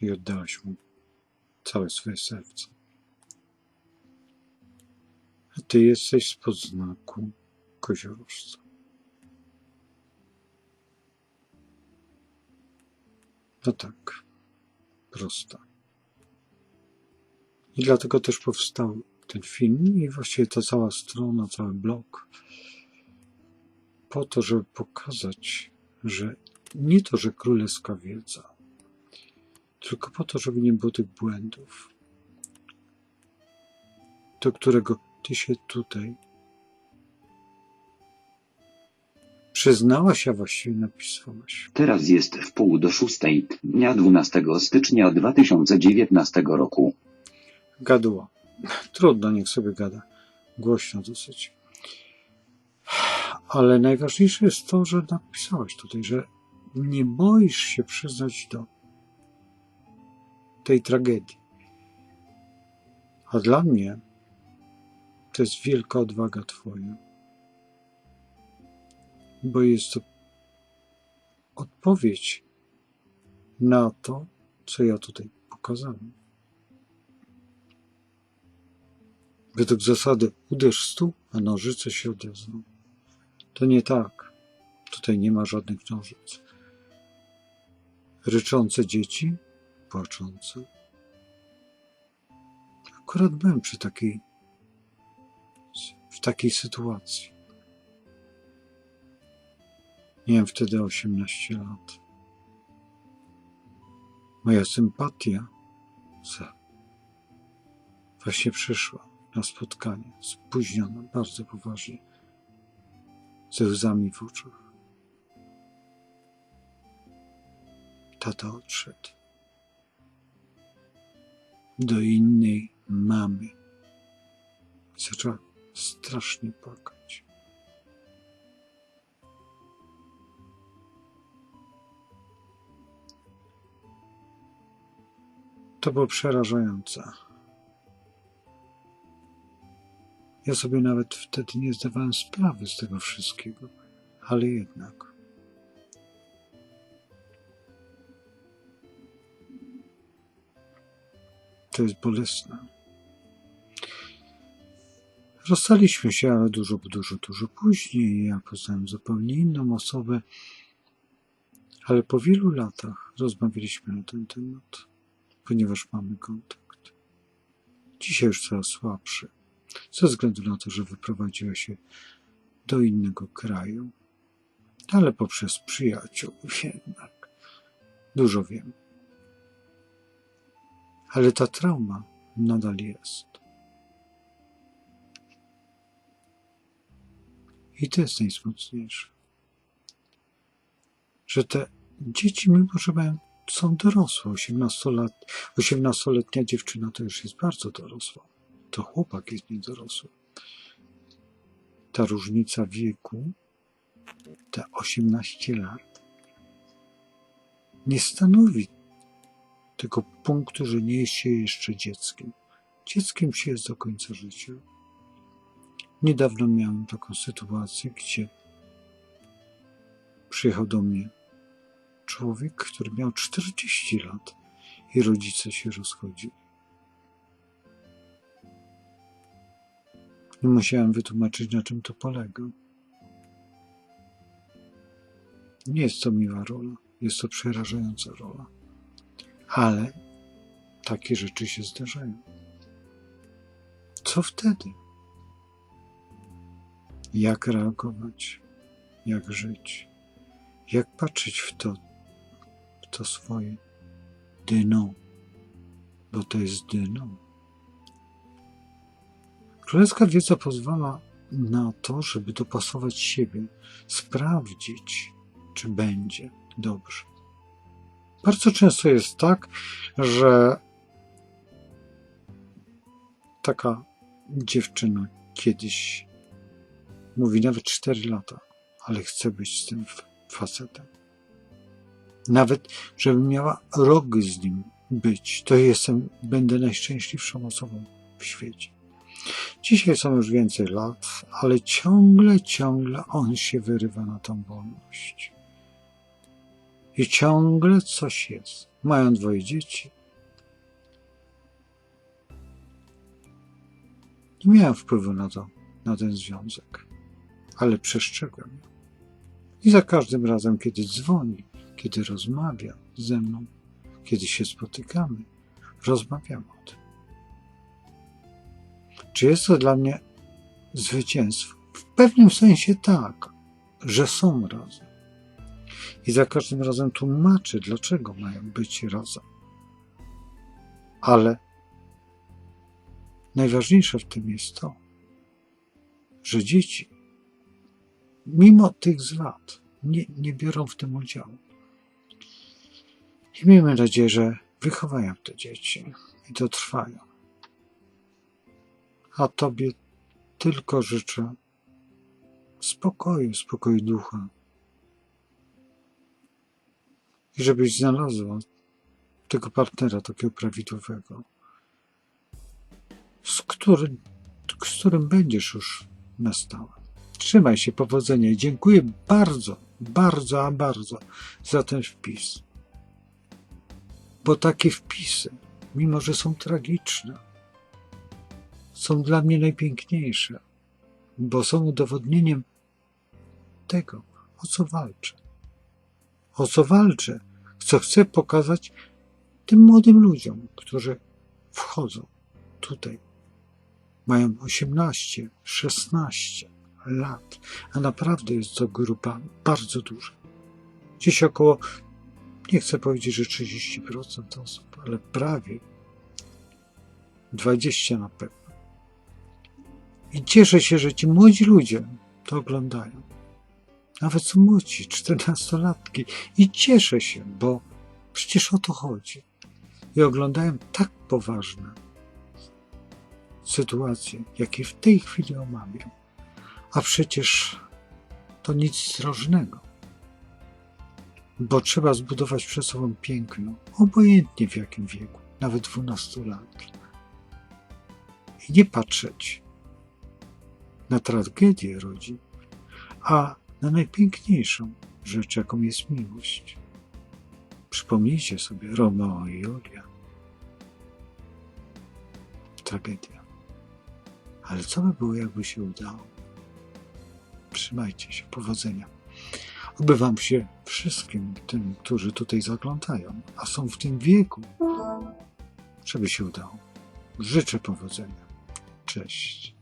i oddałaś mu całe swoje serce. A ty jesteś spod znaku koziorożca. No tak, prosta. I dlatego też powstał ten film i właściwie ta cała strona, cały blog, po to, żeby pokazać, że nie to, że królewska wiedza, tylko po to, żeby nie było tych błędów, do którego ty się tutaj przyznałaś, a właściwie napisałaś. Teraz jest w pół do szóstej dnia 12 stycznia 2019 roku. Gadła. Trudno, niech sobie gada. Głośno dosyć. Ale najważniejsze jest to, że napisałaś tutaj, że nie boisz się przyznać do tej tragedii. A dla mnie to jest wielka odwaga Twoja. Bo jest to odpowiedź na to, co ja tutaj pokazałem. Według zasady uderz stół, a nożyce się odezwą. To nie tak. Tutaj nie ma żadnych nożyc. Ryczące dzieci, płaczące. Akurat byłem przy takiej, w takiej sytuacji. Miałem wtedy 18 lat. Moja sympatia za właśnie przyszła na spotkanie, spóźniona, bardzo poważnie, ze łzami w oczach. Tata odszedł do innej mamy. Zaczęła strasznie płakać. To było przerażające. Ja sobie nawet wtedy nie zdawałem sprawy z tego wszystkiego, ale jednak. To jest bolesne. Rozstaliśmy się, ale dużo, dużo, dużo później. Ja poznałem zupełnie inną osobę, ale po wielu latach rozmawialiśmy na ten temat, ponieważ mamy kontakt. Dzisiaj już coraz słabszy ze względu na to, że wyprowadziła się do innego kraju, ale poprzez przyjaciół jednak dużo wiem. Ale ta trauma nadal jest. I to jest najsmutniejsze. Że te dzieci, mimo że mają, są dorosłe, 18 lat, 18-letnia dziewczyna to już jest bardzo dorosła to chłopak jest niedorosły. Ta różnica wieku, te 18 lat, nie stanowi tego punktu, że nie jest się jeszcze dzieckiem. Dzieckiem się jest do końca życia. Niedawno miałem taką sytuację, gdzie przyjechał do mnie człowiek, który miał 40 lat i rodzice się rozchodzili. I musiałem wytłumaczyć, na czym to polega. Nie jest to miła rola, jest to przerażająca rola. Ale takie rzeczy się zdarzają. Co wtedy? Jak reagować? Jak żyć? Jak patrzeć w to, w to swoje dno? Bo to jest dno. Królewska wiedza pozwala na to, żeby dopasować siebie, sprawdzić, czy będzie dobrze. Bardzo często jest tak, że taka dziewczyna kiedyś mówi nawet 4 lata, ale chce być z tym facetem. Nawet, żebym miała rok z nim być, to jestem, będę najszczęśliwszą osobą w świecie. Dzisiaj są już więcej lat, ale ciągle, ciągle on się wyrywa na tą wolność. I ciągle coś jest. mają dwoje dzieci. Nie miałem wpływu na to, na ten związek, ale przestrzegam ją. I za każdym razem, kiedy dzwoni, kiedy rozmawia ze mną, kiedy się spotykamy, rozmawiamy o tym. Czy jest to dla mnie zwycięstwo? W pewnym sensie tak, że są razem. I za każdym razem tłumaczę, dlaczego mają być razem. Ale najważniejsze w tym jest to, że dzieci, mimo tych z lat, nie, nie biorą w tym udziału. I miejmy nadzieję, że wychowają te dzieci i to trwają. A Tobie tylko życzę spokoju, spokoju ducha. Żebyś znalazła tego partnera takiego prawidłowego, z którym, z którym będziesz już na stałe. Trzymaj się, powodzenia i dziękuję bardzo, bardzo, a bardzo za ten wpis. Bo takie wpisy, mimo że są tragiczne, są dla mnie najpiękniejsze, bo są udowodnieniem tego, o co walczę. O co walczę, co chcę pokazać tym młodym ludziom, którzy wchodzą tutaj. Mają 18, 16 lat, a naprawdę jest to grupa bardzo duża. Gdzieś około, nie chcę powiedzieć, że 30% osób, ale prawie 20 na pewno. I cieszę się, że ci młodzi ludzie to oglądają. Nawet młodzi, 14-latki. I cieszę się, bo przecież o to chodzi. I oglądają tak poważne sytuacje, jakie w tej chwili omawiam. A przecież to nic zdrożnego. Bo trzeba zbudować przed sobą piękno, obojętnie w jakim wieku, nawet 12 lat. I nie patrzeć na tragedię rodzin, a na najpiękniejszą rzecz, jaką jest miłość. Przypomnijcie sobie Romeo i Julia. Tragedia. Ale co by było, jakby się udało? Trzymajcie się, powodzenia. Oby Wam się wszystkim tym, którzy tutaj zaglądają, a są w tym wieku, żeby się udało. Życzę powodzenia. Cześć.